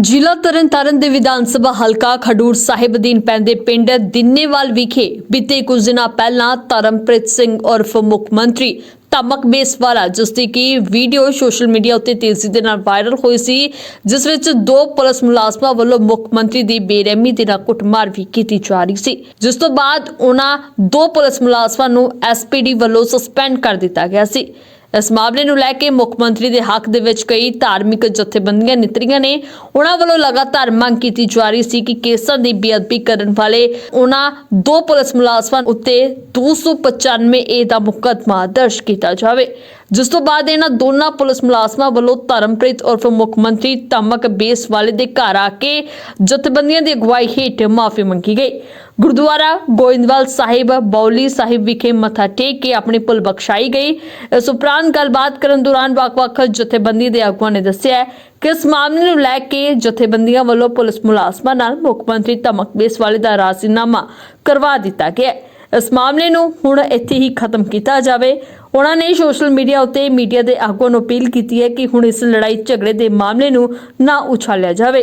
ਜ਼ਿਲ੍ਹਾ ਤਰਨਤਾਰਨ ਦੇ ਵਿਧਾਨ ਸਭਾ ਹਲਕਾ ਖਡੂਰ ਸਾਹਿਬ ਅਧੀਨ ਪੈਂਦੇ ਪਿੰਡ ਦਿੰਨੇਵਾਲ ਵਿਖੇ ਬੀਤੇ ਕੁਝ ਦਿਨਾਂ ਪਹਿਲਾਂ ਧਰਮਪ੍ਰੀਤ ਸਿੰਘ ਉਰਫ ਮੁੱਖ ਮੰਤਰੀ ਧਮਕ ਬੇਸਵਾਲਾ, ਜਿਸ ਦੀ ਕਿ ਵੀਡੀਓ ਸੋਸ਼ਲ ਮੀਡੀਆ ਉੱਤੇ ਤੇਜ਼ੀ ਦੇ ਨਾਲ ਵਾਇਰਲ ਹੋਈ ਸੀ, ਜਿਸ ਵਿੱਚ ਦੋ ਪੁਲਿਸ ਮੁਲਾਜ਼ਮਾਂ ਵੱਲੋਂ ਮੁੱਖ ਮੰਤਰੀ ਦੀ ਬੇਰਹਿਮੀ ਦੇ ਨਾਲ ਕੁੱਟਮਾਰ ਵੀ ਕੀਤੀ ਜਾ ਰਹੀ ਸੀ। ਜਿਸ ਤੋਂ ਬਾਅਦ ਉਹਨਾਂ ਦੋ ਪੁਲਿਸ ਮੁਲਾਜ਼ਮਾਂ ਨੂੰ ਐਸਪੀਡੀ ਵੱਲੋਂ ਸਸਪੈਂਡ ਕਰ ਦਿੱਤਾ ਗਿਆ ਸੀ। ਇਸ ਮਾਮਲੇ ਨੂੰ ਲੈ ਕੇ ਮੁੱਖ ਮੰਤਰੀ ਦੇ ਹੱਕ ਦੇ ਵਿੱਚ ਕਈ ਧਾਰਮਿਕ ਜਥੇਬੰਦੀਆਂ ਨਿਤਰੀਆਂ ਨੇ। ਉਹਨਾਂ ਵੱਲੋਂ ਲਗਾਤਾਰ ਮੰਗ ਕੀਤੀ ਜਾ ਰਹੀ ਸੀ ਕਿ ਕੇਸਾਂ ਦੀ ਬੇਅਦਬੀ ਕਰਨ ਵਾਲੇ ਉਹਨਾਂ ਦੋ ਪੁਲਿਸ ਮੁਲਾਜ਼ਮਾਂ ਉੱਤੇ 295 ਏ ਦਾ ਮੁਕੱਦਮਾ ਦਰਜ ਕੀਤਾ ਜਾਵੇ। ਜਿਸ ਤੋਂ ਬਾਅਦ ਇਹਨਾਂ ਦੋਨਾਂ ਪੁਲਿਸ ਮੁਲਾਜ਼ਮਾਂ ਵੱਲੋਂ ਧਰਮਪ੍ਰੀਤ ਉਰਫ ਮੁੱਖ ਮੰਤਰੀ ਧਮਕ ਬੇਸ ਵਾਲੇ ਦੇ ਘਰ ਆ ਕੇ ਜਥੇਬੰਦੀਆਂ ਦੀ ਅਗਵਾਈ ਹੇਠ ਮਾਫੀ ਮੰਗੀ ਗਈ। ਗੁਰਦੁਆਰਾ ਗੋਇੰਦਵਾਲ ਸਾਹਿਬ, ਬੌਲੀ ਸਾਹਿਬ ਵਿਖੇ ਮੱਥਾ ਟੇਕ ਕੇ ਆਪਣੀ ਪੁਲ ਬਖਸ਼ਾਈ ਗਈ। ਇਸ ਉਪਰੰਤ ਗੱਲਬਾਤ ਕਰਨ ਦੌਰਾਨ ਵੱਖ-ਵੱਖ ਜਥੇਬੰਦੀ ਦੇ ਆਗੂਆਂ ਨੇ ਦੱਸਿਆ ਕਿ ਇਸ ਮਾਮਲੇ ਨੂੰ ਲੈ ਕੇ ਜਥੇਬੰਦੀਆਂ ਵੱਲੋਂ ਪੁਲਿਸ ਮੁਲਾਜ਼ਮਾਂ ਨਾਲ ਮੁੱਖ ਮੰਤਰੀ ਧਮਕ ਬੇਸ ਦਾ ਰਾਜ਼ੀਨਾਮਾ ਕਰਵਾ ਦਿੱਤਾ ਗਿਆ ਇਸ ਮਾਮਲੇ ਨੂੰ ਹੁਣ ਇੱਥੇ ਹੀ ਖਤਮ ਕੀਤਾ ਜਾਵੇ। ਉਹਨਾਂ ਨੇ ਸੋਸ਼ਲ ਮੀਡੀਆ ਉੱਤੇ ਮੀਡੀਆ ਦੇ ਆਗੂਆਂ ਨੂੰ ਅਪੀਲ ਕੀਤੀ ਹੈ ਕਿ ਹੁਣ ਇਸ ਲੜਾਈ ਝਗੜੇ ਦੇ ਮਾਮਲੇ ਨੂੰ ਨਾ ਉਛਾਲਿਆ ਜਾਵੇ।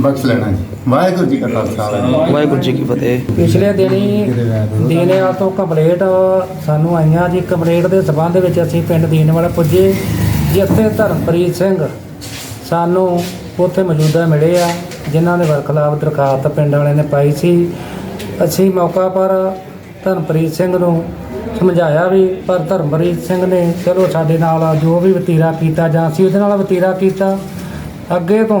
ਬਖਸ਼ ਲੈਣਾ ਜੀ। ਵਾਹਿਗੁਰੂ ਜੀ ਕਾ ਖਾਲਸਾ ਵਾਹਿਗੁਰੂ ਜੀ ਕੀ ਫਤਿਹ। ਪਿਛਲੇ ਦਿਨੀ ਦੀਨੇਵਾਲ ਤੋਂ ਕੰਪਲੇਂਟ ਸਾਨੂੰ ਆਈਆਂ ਜੀ। ਕੰਪਲੇਂਟ ਦੇ ਸਬੰਧ ਵਿੱਚ ਅਸੀਂ ਪਿੰਡ ਦੀਨੇਵਾਲ ਪੁੱਜੇ ਜਿੱਥੇ ਧਰਮਪ੍ਰੀਤ ਸਿੰਘ ਸਾਨੂੰ ਉੱਥੇ ਮੌਜੂਦਾ ਮਿਲੇ ਆ ਜਿਨ੍ਹਾਂ ਦੇ ਵਰਖਲਾਫ ਦਰਖਾਸਤ ਪਿੰਡ ਵਾਲਿਆਂ ਨੇ ਪਾਈ ਸੀ। ਅਸੀਂ ਮੌਕਾ ਪਰ ਧਰਮਪ੍ਰੀਤ ਸਿੰਘ ਨੂੰ ਸਮਝਾਇਆ ਵੀ ਪਰ ਧਰਮਪ੍ਰੀਤ ਸਿੰਘ ਨੇ ਚਲੋ ਸਾਡੇ ਨਾਲ ਜੋ ਵੀ ਵਤੀਰਾ ਕੀਤਾ ਜਾਂ ਅਸੀਂ ਉਹਦੇ ਨਾਲ ਵਤੀਰਾ ਕੀਤਾ ਅੱਗੇ ਤੋਂ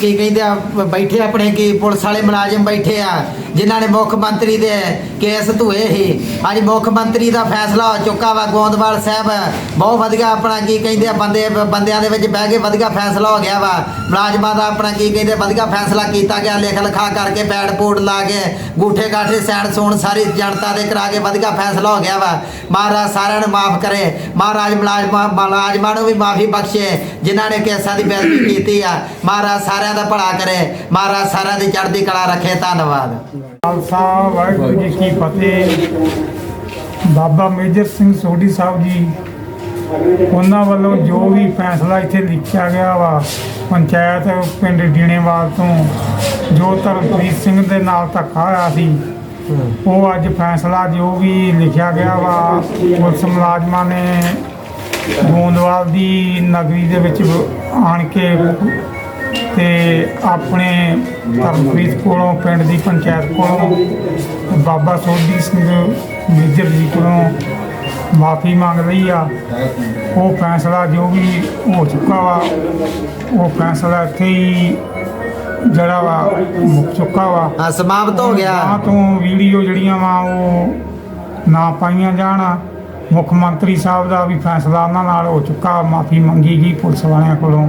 ਕੀ ਕਹਿੰਦੇ ਆ ਬੈਠੇ ਆਪਣੇ ਕੀ ਪੁਲਿਸ ਵਾਲੇ ਮੁਲਾਜ਼ਮ ਬੈਠੇ ਆ, ਜਿਨ੍ਹਾਂ ਨੇ ਮੁੱਖ ਮੰਤਰੀ ਦੇ ਕੇਸ ਧੋਏ ਸੀ। ਅੱਜ ਮੁੱਖ ਮੰਤਰੀ ਦਾ ਫੈਸਲਾ ਹੋ ਚੁੱਕਾ ਵਾ, ਗੋਂਦਵਾਲ ਸਾਹਿਬ। ਬਹੁਤ ਵਧੀਆ ਆਪਣਾ ਕੀ ਕਹਿੰਦੇ ਆ, ਬੰਦੇ, ਬੰਦਿਆਂ ਦੇ ਵਿੱਚ ਬਹਿ ਕੇ ਵਧੀਆ ਫੈਸਲਾ ਹੋ ਗਿਆ ਵਾ। ਮੁਲਾਜ਼ਮਾਂ ਦਾ ਆਪਣਾ ਕੀ ਕਹਿੰਦੇ ਵਧੀਆ ਫੈਸਲਾ ਕੀਤਾ ਗਿਆ, ਲਿਖ ਲਿਖਾ ਕਰਕੇ ਪੈਡ ਪੂਡ ਲਾ ਕੇ ਗੂਠੇ ਗਾਠੇ, ਸੈਣ ਸੂਣ ਸਾਰੀ ਜਨਤਾ ਦੇ ਕਰਾ ਕੇ ਵਧੀਆ ਫੈਸਲਾ ਹੋ ਗਿਆ ਵਾ। ਮਹਾਰਾਜ ਸਾਰਿਆਂ ਨੂੰ ਮਾਫ ਕਰੇ। ਮਹਾਰਾਜ ਮੁਲਾਜ਼ਮਾਂ ਮੁਲਾਜ਼ਮਾਂ ਨੂੰ ਵੀ ਮਾਫੀ ਬਖਸ਼ੇ, ਜਿਨ੍ਹਾਂ ਨੇ ਕੇਸਾਂ ਦੀ ਬੇਇੱਜ਼ਤੀ ਕੀਤੀ ਆ। ਮਹਾਰਾਜ ਸਾਰਿਆਂ ਦਾ ਭਲਾ ਕਰੇ। ਮਹਾਰਾਜ ਸਾਰਿਆਂ ਦੀ ਚੜ੍ਹਦੀ ਕਲਾ ਰੱਖੇ। ਧੰਨਵਾਦ। ਖਾਲਸਾ, ਵਾਹਿਗੁਰੂ ਜੀ ਕੀ ਫਤਿਹ। ਬਾਬਾ ਮੇਜਰ ਸਿੰਘ ਸੋਢੀ ਸਾਹਿਬ ਜੀ, ਉਹਨਾਂ ਵੱਲੋਂ ਜੋ ਵੀ ਫੈਸਲਾ ਇੱਥੇ ਲਿਖਿਆ ਗਿਆ ਵਾ, ਪੰਚਾਇਤ ਪਿੰਡ ਡੀਣੇਵਾਲ ਤੋਂ, ਜੋ ਧਰਮਪ੍ਰੀਤ ਸਿੰਘ ਦੇ ਨਾਲ ਧੱਕਾ ਹੋਇਆ ਸੀ, ਉਹ ਅੱਜ ਫੈਸਲਾ ਜੋ ਵੀ ਲਿਖਿਆ ਗਿਆ ਵਾ, ਪੁਲਿਸ ਮੁਲਾਜ਼ਮਾਂ ਨੇ ਗੋਂਦਵਾਲ ਦੀ ਨਗਰੀ ਦੇ ਵਿੱਚ ਆਣ ਕੇ ਤੇ ਆਪਣੇ ਧਰਮਪ੍ਰੀਤ ਕੋਲੋਂ ਪਿੰਡ ਦੀ ਪੰਚਾਇਤ ਕੋਲੋਂ ਬਾਬਾ ਸੋਢੀ ਸਿੰਘ ਮੇਜਰ ਜੀ ਕੋਲੋਂ ਮਾਫੀ ਮੰਗ ਲਈ ਆ। ਉਹ ਫੈਸਲਾ ਜੋ ਵੀ ਹੋ ਚੁੱਕਾ ਵਾ ਉਹ ਫੈਸਲਾ ਇੱਥੇ ਹੀ ਜਿਹੜਾ ਵਾ ਮੁੱਕ ਚੁੱਕਾ ਵਾ। ਹਾਂ ਸਮਾਪਤ ਹੋ ਨਾ ਗਿਆ ਤੋਂ ਵੀਡੀਓ ਜਿਹੜੀਆਂ ਵਾ ਉਹ ਨਾ ਪਾਈਆਂ ਜਾਣ। ਮੁੱਖ ਮੰਤਰੀ ਸਾਹਿਬ ਦਾ ਵੀ ਫੈਸਲਾ ਉਹਨਾਂ ਨਾਲ ਹੋ ਚੁੱਕਾ ਮਾਫੀ ਮੰਗੀ ਗਈ ਪੁਲਿਸ ਵਾਲਿਆਂ ਕੋਲੋਂ।